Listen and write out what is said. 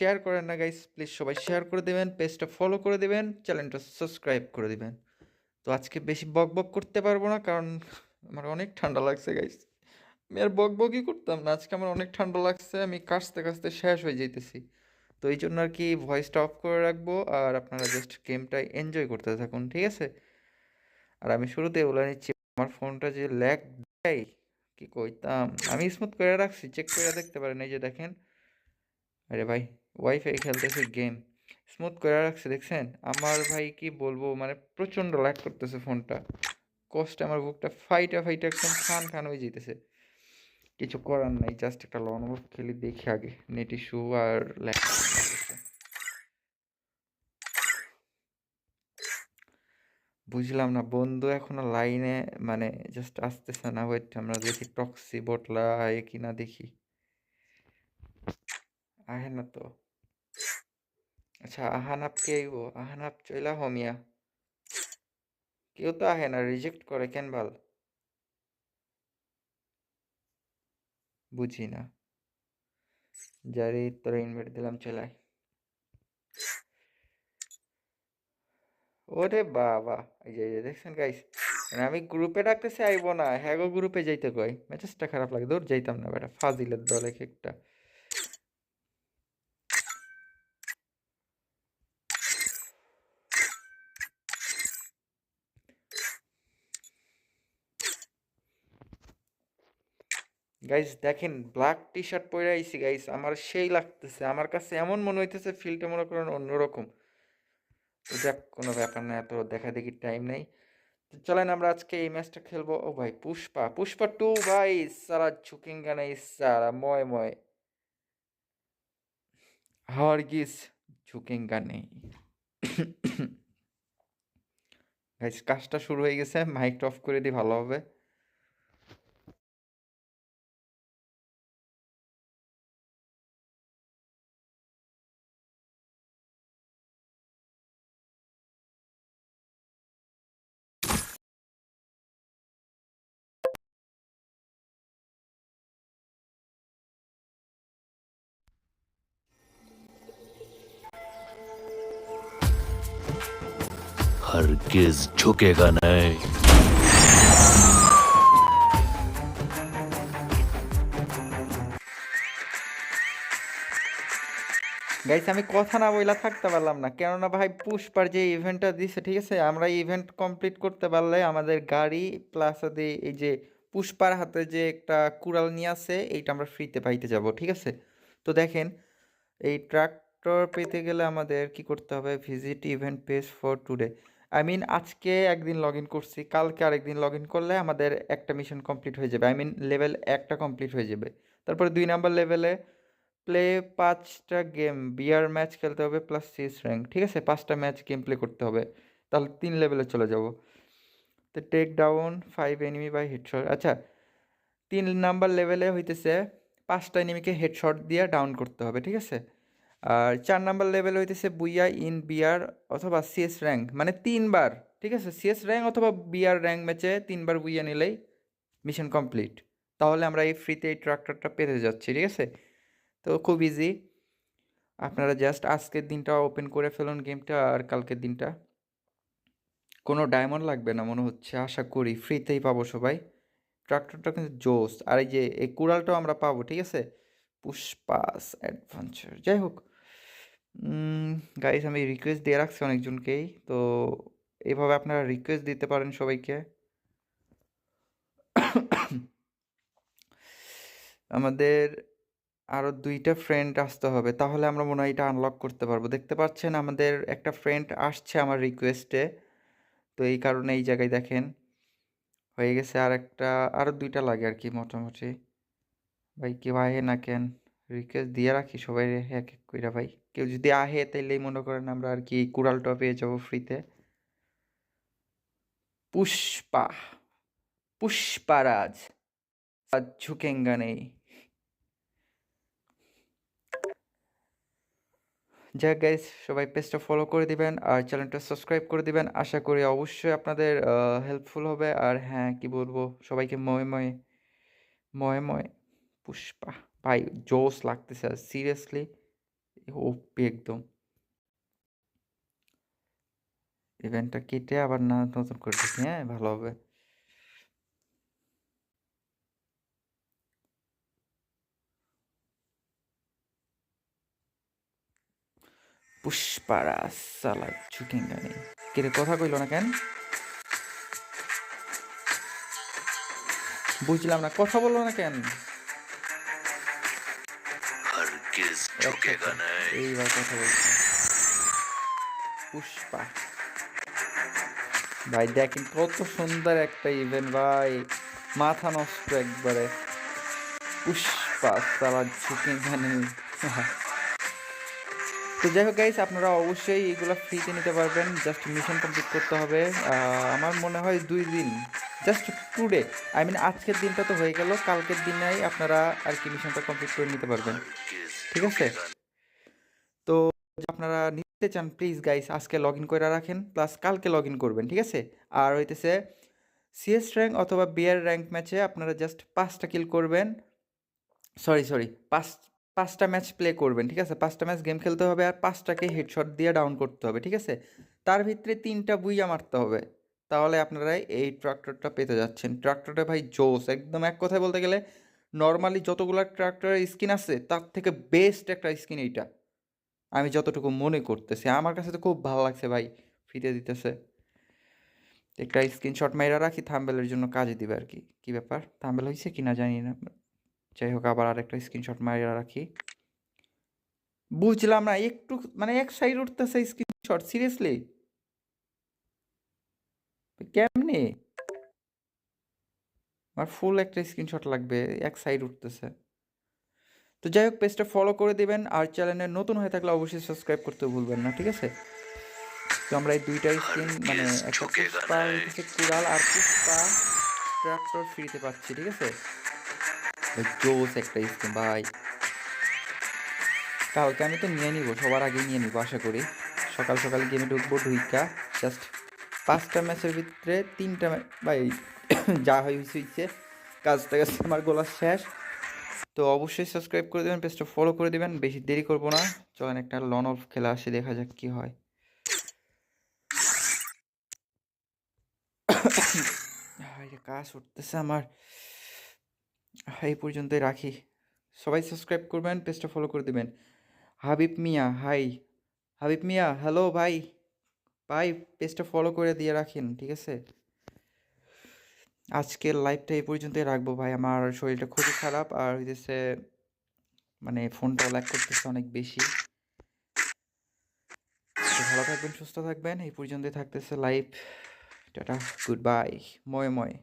Share করেন না guys please সবাই শেয়ার করে দেবেন পেজটা ফলো করে দেবেন চ্যানেলটা সাবস্ক্রাইব করে দেবেন। তো আজকে বেশি বক বক করতে পারব না, কারণ আমার অনেক ঠান্ডা লাগছে গাইস আমি আর বক বকই করতাম না, আজকে আমার অনেক ঠান্ডা লাগছে, আমি কাশতে কাশতে শেষ হয়ে যাইতেছি। তো এই জন্য আর কি ভয়েসটা অফ করে রাখব, আর আপনারা জাস্ট গেমটা এনজয় করতে থাকুন, ঠিক আছে? আর আমি শুরুতে বলে নিচ্ছি, আমার ফোনটা যে ল্যাগ দেয়, কি কইতাম? আমি স্মুথ করে রাখছি চেক করে দেখতে পারেন, এই যে দেখেন। আরে ভাই ওয়াইফাই খেলতেছি গেম স্মুথ করে রাখছে, দেখছেন? আমার ভাই কি বলব মানে প্রচণ্ড ল্যাগ করতেছে ফোনটা কষ্টে আমার বুকটা ফাইটা ফাইটা একদম খান খান হয়ে যেতেছে কিছু করার নাই জাস্ট একটা লং অফ খেলি, দেখি আগে নেট ইস্যু আর ল্যাক বুঝলাম না, বন্ধু এখনও লাইনে মানে জাস্ট আসতেছে না ওয়েট আমরা দেখি টক্সি বটলা আয় কিনা দেখি। আহে না তো আচ্ছা আহানাপ কে আইব আহানাপ চইলা হমিয়া কেউ তো আহে না রিজেক্ট করে কেন বাল বুঝি না যারে তোরা ইনভাইট দিলাম চলাই ওরে বাবা এই যে দেখছেন গাইস মানে আমি গ্রুপে ডাকতেছি আইব না হ্যাঁ গো গ্রুপে যাইতে কই মেজাজটা খারাপ লাগে দূর যাইতাম না বেটা ফাজিলের দল এক একটা গাইস দেখেন ব্ল্যাক টি শার্ট পরে আইছি গাইস আমার সেই লাগতেছে। আমার কাছে এমন মনে হইতেছে ফিলটা মনে করেন অন্যরকম। যাক কোনো ব্যাপার না, এত দেখা দেখি টাইম নেই চলেন আমরা আজকে এই ম্যাচটা খেলব। ও ভাই, পুষ্পা পুষ্পা টু ভাই, সারা ঝুকিং গানে সারা ময় ময়। হারগিস ঝুকিং গানে গাইস কাজটা শুরু হয়ে গেছে মাইকটা অফ করে দিই, ভালো হবে। हरगिज झुकेगा नहीं গাইস আমি কথা না বইলা থাকতে পারলাম না কেননা ভাই পুষ্পার যে ইভেন্টটা দিছে ঠিক আছে আমরা ইভেন্ট কমপ্লিট করতে পারলে আমাদের গাড়ি প্লাস এই যে পুষ্পার হাতে যে একটা কুড়াল নিয়ে আছে এইটা আমরা ফ্রিতে পাইতে যাব ঠিক আছে তো দেখেন এই ট্রাক্টর পেতে গেলে আমাদের কি করতে হবে visit event page for today I mean আজকে একদিন লগ ইন করছি, কালকে আরেকদিন লগ ইন করলে আমাদের একটা মিশন কমপ্লিট হয়ে যাবে। আই মিন লেভেল একটা কমপ্লিট হয়ে যাবে। তারপরে দুই নাম্বার লেভেলে প্লে পাঁচটা গেম বিয়ার ম্যাচ খেলতে হবে প্লাস সিস র্যাঙ্ক ঠিক আছে? পাঁচটা ম্যাচ গেম প্লে করতে হবে। তাহলে তিন লেভেলে চলে যাব। তো take down five enemy by headshot আচ্ছা তিন নাম্বার লেভেলে হইতেছে পাঁচটা এনিমিকে হেডশট দিয়ে ডাউন করতে হবে, ঠিক আছে? আর চার নাম্বার লেভেল হইতেছে বুইয়া ইন বিয়ার অথবা সিএস র্যাঙ্ক মানে তিনবার, ঠিক আছে? সিএস র্যাঙ্ক অথবা বিয়ার র্যাঙ্ক ম্যাচে তিনবার বুইয়া নিলেই মিশন কমপ্লিট তাহলে আমরা এই ফ্রিতে এই ট্রাক্টরটা পেতে যাচ্ছি, ঠিক আছে? তো খুব ইজি আপনারা জাস্ট আজকের দিনটা ওপেন করে ফেলুন গেমটা আর কালকের দিনটা। কোনো ডায়মন্ড লাগবে না মনে হচ্ছে, আশা করি। ফ্রিতেই পাবো সবাই। ট্রাক্টরটা কিন্তু জোস। আর এই যে, এই কুড়ালটাও আমরা পাবো, ঠিক আছে? পুষ্পাস অ্যাডভেঞ্চার যাই হোক গাইস আমি রিকোয়েস্ট দিয়ে রাখছি অনেকজনকেই। তো এইভাবে আপনারা রিকোয়েস্ট দিতে পারেন সবাইকে। আমাদের আরও দুইটা ফ্রেন্ড আসতে হবে, তাহলে আমরা মনে হয় এটা আনলক করতে পারব। দেখতে পাচ্ছেন আমাদের একটা ফ্রেন্ড আসছে আমার রিকোয়েস্টে তো এই কারণে এই জায়গায় দেখেন, হয়ে গেছে আর একটা আরও দুইটা লাগে আর কি মোটামুটি। ভাই, কেউ ভাই না কেন? রিকোয়েস্ট দিয়ে রাখি সবাই এক এক কইরা, ভাই। কেউ যদি আহে তাইলেই মনে করেন আমরা আর কি কুড়ালটা পেয়ে যাব ফ্রিতে পুষ্পা, পুষ্পারাজ, ঝুঁকেঙ্গা নেই। যাক গাইজ সবাই পেজটা ফলো করে দিবেন আর চ্যানেলটা সাবস্ক্রাইব করে দিবেন। আশা করি অবশ্যই আপনাদের হেল্পফুল হবে। আর হ্যাঁ কি বলব? সবাইকে ময় ময় ময় ময় পুষ্পা। ভাই জোস লাগতেছে আর সিরিয়াসলি ওপি একদম। ইভেন্টটা কেটে আবার না নতুন করে দেখি হ্যাঁ ভালো হবে। পুষ্পারাজ সালাদ চুকিঙ্গানি কিরে কথা কইলো না কেন? বুঝলাম না, কথা বলল না কেন? আচ্ছা, আচ্ছা। এইবার কথা পুষ্পা। ভাই দেখেন কত সুন্দর একটা ইভেন্ট ভাই। মাথা নষ্ট একবারে। পুষ্পা তারা ঝুঁকি মানে তো যাই হোক গাইস আপনারা অবশ্যই এগুলো ফ্রিতে নিতে পারবেন। জাস্ট মিশন কমপ্লিট করতে হবে। আমার মনে হয় দুই দিন। জাস্ট টুডে আই মিন আজকের দিনটা তো হয়ে গেল। কালকের দিনেই আপনারা আর কি মিশনটা কমপ্লিট করে নিতে পারবেন। ঠিক আছে? তো আপনারা নিতে চান প্লিজ গাইস আজকে লগ ইন করে রাখেন প্লাস কালকে লগ ইন করবেন, ঠিক আছে? আর হইতেছে সিএস র্যাঙ্ক অথবা বিয়ার র্যাঙ্ক ম্যাচে আপনারা জাস্ট পাঁচটা কিল করবেন। সরি সরি পাঁচ, পাঁচটা ম্যাচ প্লে করবেন, ঠিক আছে? পাঁচটা ম্যাচ গেম খেলতে হবে আর পাঁচটাকে হেডশট দিয়ে ডাউন করতে হবে, ঠিক আছে? তার ভিতরে তিনটা বুইয়া মারতে হবে। তাহলে আপনারা এই ট্রাক্টরটা পেতে যাচ্ছেন। ট্রাক্টরটা ভাই জোস, একদম এক কথায় বলতে গেলে নর্মালি যতগুলো ট্রাক্টরের স্কিন আছে, তার থেকে বেস্ট একটা স্কিন এইটা। আমি যতটুকু মনে করতেছি। আমার কাছে তো খুব ভালো লাগছে ভাই ফ্রিতে দিতেছে। একটা স্ক্রিনশট মাইরা রাখি থাম্বেলের জন্য কাজে দিবে আর কি। কী ব্যাপার? থাম্বেল হয়েছে কি না জানি না। যাই হোক, আবার আরেকটা স্ক্রিনশট মাইরা রাখি। বুঝলাম না, একটু মানে এক সাইড উঠতেছে স্ক্রিনশট সিরিয়াসলি কেমনে আমার ফুল একটা স্ক্রিনশট লাগবে এক সাইড উঠতেছে। তো যাই হোক পেজটা ফলো করে দিবেন আর চ্যানেলে নতুন হয়ে থাকলে অবশ্যই সাবস্ক্রাইব করতে ভুলবেন না ঠিক আছে? তো আমরা এই দুইটা স্ক্রিন মানে একটা পুষ্পা হচ্ছে কুড়াল আর পুষ্পা ট্রাক্টর ফ্রিতে পাচ্ছি ঠিক আছে? জোস একটা স্ক্রিন ভাই। কালকে আমি তো নিয়ে নিব সবার আগে নিয়ে নিব আশা করি। সকাল সকাল গেমে ঢুকবো ঢুইকা জাস্ট পাঁচটা ম্যাচের ভিতরে তিনটা ভাই যা হয় হয়েছে হয়েছে। কাজটা কাছে আমার গোলা শেষ। তো অবশ্যই সাবস্ক্রাইব করে দেবেন পেজটা ফলো করে দেবেন। বেশি দেরি করব না। চলেন একটা লন অফ খেলা আসে, দেখা যাক কি হয়। হায় কাজ উঠতেছে আমার। এই পর্যন্তই রাখি। সবাই সাবস্ক্রাইব করবেন পেজটা ফলো করে দেবেন। হাবিব মিয়া হাই হাবিব মিয়া হ্যালো ভাই ভাই পেজটা ফলো করে দিয়ে রাখেন, ঠিক আছে? আজকের লাইভটা এই পর্যন্তই রাখব ভাই। আমার শরীরটা খুবই খারাপ আর হইতেছে মানে ফোনটা ল্যাক করতেছে অনেক বেশি। ভালো থাকবেন, সুস্থ থাকবেন। এই পর্যন্তই থাকতেছে লাইভ টাটা গুড বাই ময় ময়।